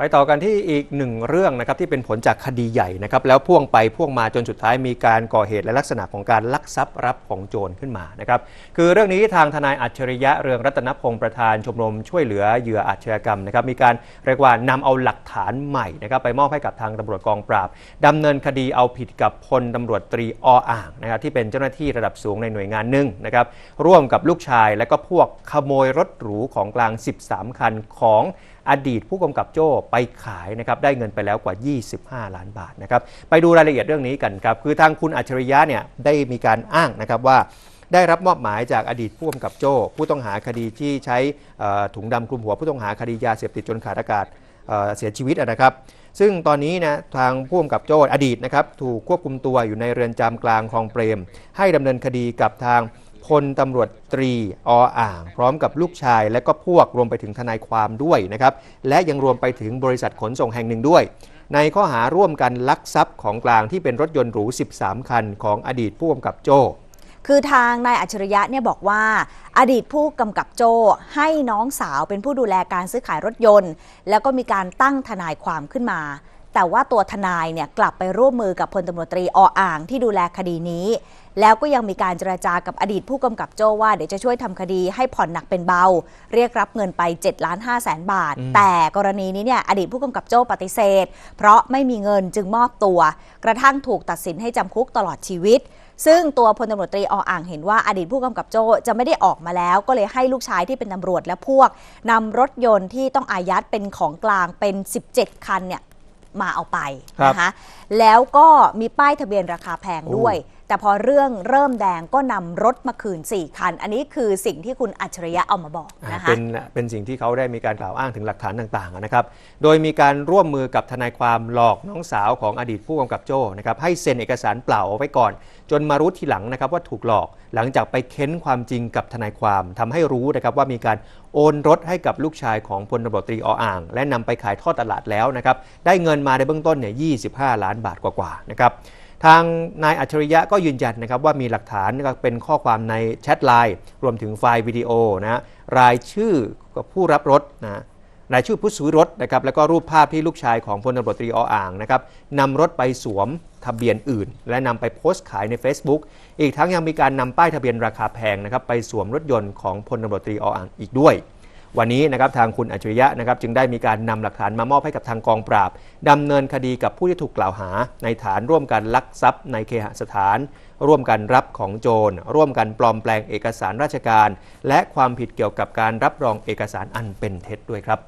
ไปต่อกันที่อีกหนึ่งเรื่องนะครับที่เป็นผลจากคดีใหญ่นะครับแล้วพ่วงไปพ่วงมาจนสุดท้ายมีการก่อเหตุและลักษณะของการลักทรัพย์รับของโจรขึ้นมานะครับคือเรื่องนี้ทางทนายอัจฉริยะเรืองรัตนพงศ์ประธานชมรมช่วยเหลือเหยื่ออาชญากรรมนะครับมีการเรียกว่านำเอาหลักฐานใหม่นะครับไปมอบให้กับทางตำรวจกองปราบดำเนินคดีเอาผิดกับพลตำรวจตรีออ่างนะครับที่เป็นเจ้าหน้าที่ระดับสูงในหน่วยงานหนึ่งนะครับร่วมกับลูกชายและก็พวกขโมยรถหรูของกลาง 13 คันของ อดีตผู้กำกับโจ้ไปขายนะครับได้เงินไปแล้วกว่า 25 ล้านบาทนะครับไปดูรายละเอียดเรื่องนี้กันครับคือทางคุณอัจฉริยะเนี่ยได้มีการอ้างนะครับว่าได้รับมอบหมายจากอดีตผู้กำกับโจ้ ผู้ต้องหาคดีที่ใช้ถุงดำคลุมหัวผู้ต้องหาคดียาเสพติดจนขาดอากาศเสียชีวิตนะครับ ซึ่งตอนนี้นะทางผู้กำกับโจ้อดีตนะครับถูกควบคุมตัวอยู่ในเรือนจำกลางคลองเปรม ให้ดำเนินคดีกับทาง พลตำรวจตรีออ่าง พร้อมกับลูกชายและก็พวกรวมไปถึงทนายความด้วยนะครับ และยังรวมไปถึงบริษัทขนส่งแห่งหนึ่งด้วย ในข้อหาร่วมกันลักทรัพย์ของกลางที่เป็นรถยนต์หรู 13 คัน ของอดีตผู้กำกับโจ้คือทางนายอัจฉริยะเนี่ยบอกว่า อดีตผู้กำกับโจ้ให้น้องสาวเป็นผู้ดูแลการซื้อขายรถยนต์ แล้วก็มีการตั้งทนายความขึ้นมา แต่ว่าตัวทนายเนี่ยกลับไปร่วมมือกับพลตำรวจตรีออ่างที่ดูแลคดีนี้ แล้วก็ยังมีการเจราจากับอดีตผู้กำกับโจ้ว่าเดี๋ยวจะช่วยทำคดีให้ผ่อนหนักเป็นเบา เรียกรับเงินไป7ล้าน5แสนบาทอืมแต่กรณีนี้เนี่ยอดีตผู้กำกับโจ้ปฏิเสธ เพราะไม่มีเงินจึงมอบตัว กระทั่งถูกตัดสินให้จำคุกตลอดชีวิตซึ่งตัวพลตำรวจตรีออ่างเห็นว่าอดีตผู้กำกับโจ้จะไม่ได้ออกมาแล้ว ก็เลยให้ลูกชายที่เป็นตำรวจและพวกนำรถยนต์ที่ต้องอายัดเป็นของกลางเป็น 17 คันเนี่ย มาเอาไปครับนะคะแล้วก็มีป้ายทะเบียนราคาแพงด้วย แต่พอเรื่องเริ่มแดงก็นำรถมาคืน 4 คัน อันนี้คือสิ่งที่คุณอัจฉริยะเอามาบอกอ่านะคะเป็นเป็นสิ่งที่เขาได้มีการกล่าวอ้างถึงหลักฐานต่างๆนะครับ โดยมีการร่วมมือกับทนายความหลอกน้องสาวของอดีตผู้กำกับโจ้นะครับให้เซ็นเอกสารเปล่าเอาไว้ก่อน จนมารู้ทีหลังนะครับว่าถูกหลอกหลังจากไปเค้นความจริงกับทนายความทำให้รู้นะครับว่ามีการโอนรถให้กับลูกชายของพลตำรวจตรีออ่าง และนำไปขายทอดตลาดแล้วนะครับได้เงินมาในเบื้องต้นเนี่ย25 ล้านบาทกว่าๆนะครับ ทางนายอัจฉริยะก็ยืนยันนะครับว่ามีหลักฐานเป็นข้อความในแชทไลน์รวมถึงไฟล์วิดีโอนะรายชื่อผู้รับรถนะรายชื่อผู้ซื้อรถนะครับแล้วก็รูปภาพที่ลูกชายของพลตำรวจตรีออ่างนะครับนำรถไปสวมทะเบียนอื่น และนำไปโพสต์ขายใน Facebook อีกทั้งยังมีการนำป้ายทะเบียนราคาแพงนะครับไปสวมรถยนต์ของพลตำรวจตรีออ่างอีกด้วย วันนี้นะครับทางคุณอัจฉริยะนะครับจึงได้มีการนำหลักฐานมามอบให้กับทางกองปราบดำเนินคดีกับผู้ที่ถูกกล่าวหา ในฐานร่วมกันลักทรัพย์ในเคหสถาน ร่วมกันรับของโจร ร่วมกันปลอมแปลงเอกสารราชการ และความผิดเกี่ยวกับการรับรองเอกสารอันเป็นเท็จด้วยครับ